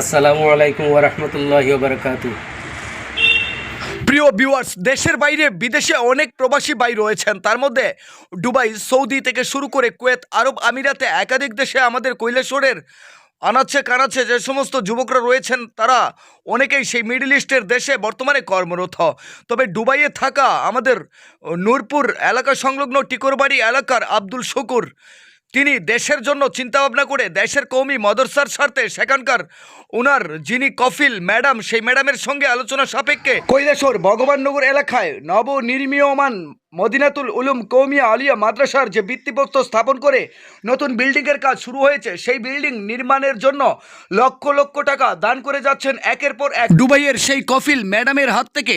আসসালামু আলাইকুম ওরহমতুল্লাহ বারকাতু প্রিয় ভিউয়ার্স দেশের বাইরে বিদেশে অনেক প্রবাসী ভাই রয়েছেন। তার মধ্যে দুবাই, সৌদি থেকে শুরু করে কুয়েত, আরব আমিরাতে একাধিক দেশে আমাদের কৈলাসরের আনাচ্ছে কানাচ্ছে যে সমস্ত যুবকরা রয়েছেন, তারা অনেকেই সেই মিডল ইস্টের দেশে বর্তমানে কর্মরত। তবে দুবাইয়ে থাকা আমাদের নূরপুর এলাকা সংলগ্ন টিকরবাড়ি এলাকার আব্দুল শকুর তিনি দেশের জন্য চিন্তাভাবনা করে দেশের কৌমি মদরসার স্বার্থে সেখানকার ওনার যিনি কফিল ম্যাডাম, সেই ম্যাডামের সঙ্গে আলোচনা সাপেক্ষে কৈলাসর ভগবাননগর এলাকায় নবনির্মীয়মান মদিনাতুল উলুম কৌমিয়া আলিয়া মাদ্রাসার যে ভিত্তিপ্রস্তর স্থাপন করে নতুন বিল্ডিংয়ের কাজ শুরু হয়েছে, সেই বিল্ডিং নির্মাণের জন্য লক্ষ লক্ষ টাকা দান করে যাচ্ছেন একের পর এক। দুবাইয়ের সেই কফিল ম্যাডামের হাত থেকে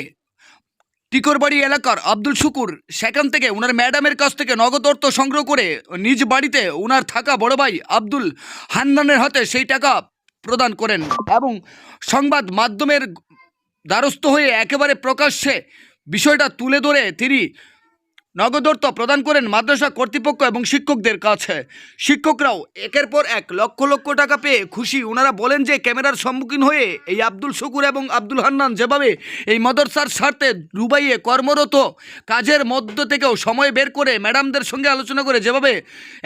টিকরবাড়ি এলাকার আব্দুল শুকুর সেখান থেকে ওনার ম্যাডামের কাছ থেকে নগদ অর্থ সংগ্রহ করে নিজ বাড়িতে ওনার থাকা বড় ভাই আব্দুল হান্নানের হাতে সেই টাকা প্রদান করেন এবং সংবাদ মাধ্যমের দ্বারস্থ হয়ে একেবারে প্রকাশ্যে বিষয়টা তুলে ধরে তিনি নগদ অর্থ প্রদান করেন মাদ্রাসা কর্তৃপক্ষ এবং শিক্ষকদের কাছে। শিক্ষকরাও একের পর এক লক্ষ লক্ষ টাকা পেয়ে খুশি। ওনারা বলেন যে, ক্যামেরার সম্মুখীন হয়ে এই আব্দুল শুকুর এবং আব্দুল হান্নান যেভাবে এই মদরসার স্বার্থে দুবাইয়ে কর্মরত কাজের মধ্য থেকেও সময় বের করে ম্যাডামদের সঙ্গে আলোচনা করে যেভাবে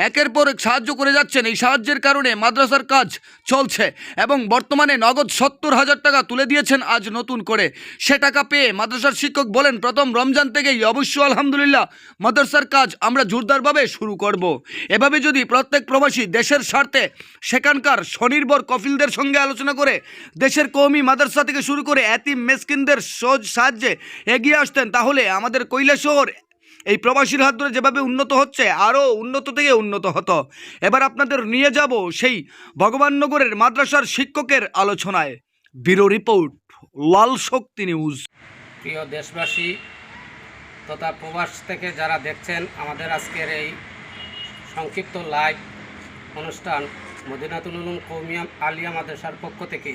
একের পর এক সাহায্য করে যাচ্ছেন, এই সাহায্যের কারণে মাদ্রাসার কাজ চলছে এবং বর্তমানে নগদ সত্তর হাজার টাকা তুলে দিয়েছেন আজ নতুন করে। সে টাকা পেয়ে মাদ্রাসার শিক্ষক বলেন, প্রথম রমজান থেকেই অবশ্য আলহামদুলিল্লাহ মাদ্রাসার কাজ আমরা জোরদারভাবে শুরু করব। এভাবে যদি প্রত্যেক প্রবাসী দেশের স্বার্থে সেখানকার স্বনির্ভর কফিলদের সঙ্গে আলোচনা করে দেশের কৌমি মাদ্রাসা থেকে শুরু করে এতিম মেসকিনদের সহজ সাহায্যে এগিয়ে আসতেন, তাহলে আমাদের কৈলাসহর এই প্রবাসীর হাত ধরে যেভাবে উন্নত হচ্ছে, আরও উন্নত থেকে উন্নত হতো। এবার আপনাদের নিয়ে যাব সেই ভগবাননগরের মাদ্রাসার শিক্ষকের আলোচনায়। Bureau report, Lal Shakti News. প্রিয় দেশবাসী তথা প্রবাস থেকে যারা দেখছেন আমাদের আজকের এই সংক্ষিপ্ত লাইভ অনুষ্ঠান মদিনাতুল উলুম আলিয়া মাদ্রাসার পক্ষ থেকে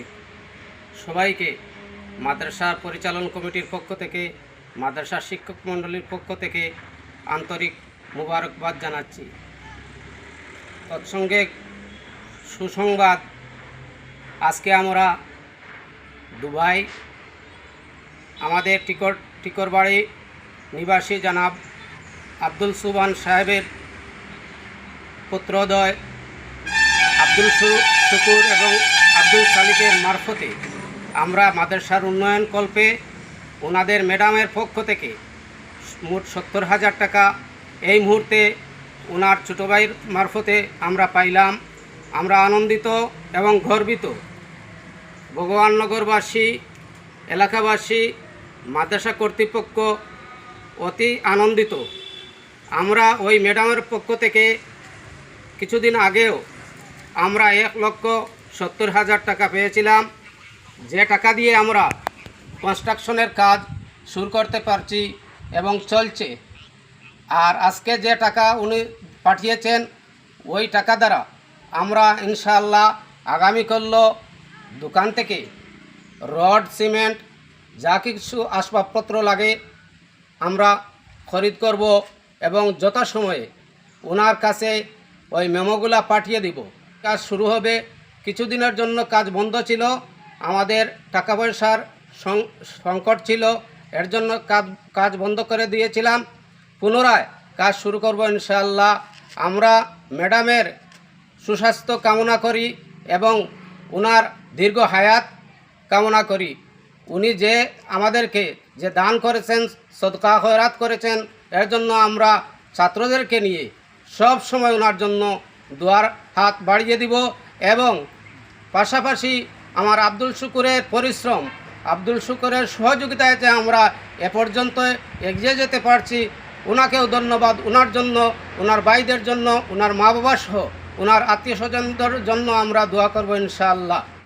সবাইকে মাদ্রাসার পরিচালন কমিটির পক্ষ থেকে মাদ্রাসার শিক্ষক মণ্ডলীর পক্ষ থেকে আন্তরিক মুবারকবাদ জানাচ্ছি। তৎসঙ্গে সুসংবাদ, আজকে আমরা দুবাই, আমাদের টিকর টিকরবাড়ি নিবাসী জানাব আব্দুল সুবান সাহেবের পুত্রদয় আব্দুল শুকুর এবং আব্দুল সালিকের মারফতে আমরা মাদ্রাসার উন্নয়ন কল্পে ওনাদের ম্যাডামের পক্ষ থেকে মোট সত্তর হাজার টাকা এই মুহূর্তে ওনার ছোটো ভাইয়ের মারফতে আমরা পাইলাম। আমরা আনন্দিত এবং গর্বিত। ভগবাননগরবাসী, এলাকাবাসী, মাদ্রাসা কর্তৃপক্ষ অতি আনন্দিত। আমরা ওই ম্যাডামের পক্ষ থেকে কিছুদিন আগেও আমরা এক লক্ষ সত্তর হাজার টাকা পেয়েছিলাম। যে টাকা দিয়ে আমরা কনস্ট্রাকশনের কাজ শুরু করতে পারছি এবং চলছে। আর আজকে যে টাকা উনি পাঠিয়েছেন, ওই টাকা দ্বারা আমরা ইনশাআল্লাহ আগামীকাল দোকান থেকে রড, সিমেন্ট, যা কিছু আসবাবপত্র লাগে আমরা খরিদ করব এবং যথাসময়ে ওনার কাছে ওই মেমোগুলা পাঠিয়ে দিব। কাজ শুরু হবে, কিছুদিনের জন্য কাজ বন্ধ ছিল, আমাদের টাকা পয়সার সংকট ছিল, এর জন্য কাজ কাজ বন্ধ করে দিয়েছিলাম। পুনরায় কাজ শুরু করব ইনশাআল্লাহ। আমরা ম্যাডামের সুস্বাস্থ্য কামনা করি এবং ওনার দীর্ঘ হায়াত কামনা করি। উনি যে আমাদেরকে যে দান করেছেন, সদকা খয়রাত করেছেন, এর জন্য আমরা ছাত্রদেরকে নিয়ে সব সময় ওনার জন্য দুয়ার হাত বাড়িয়ে দিব এবং পাশাপাশি আমার আব্দুল শুকুরের পরিশ্রম, আব্দুল শুকুরের সহযোগিতায় যে আমরা এ পর্যন্ত এগিয়ে যেতে পারছি ওনাকেও ধন্যবাদ। ওনার জন্য ওনার ভাইদের জন্য ওনার মা বাবা সহ ওনার আত্মীয় স্বজনদের জন্য আমরা দোয়া করব ইনশাআল্লাহ।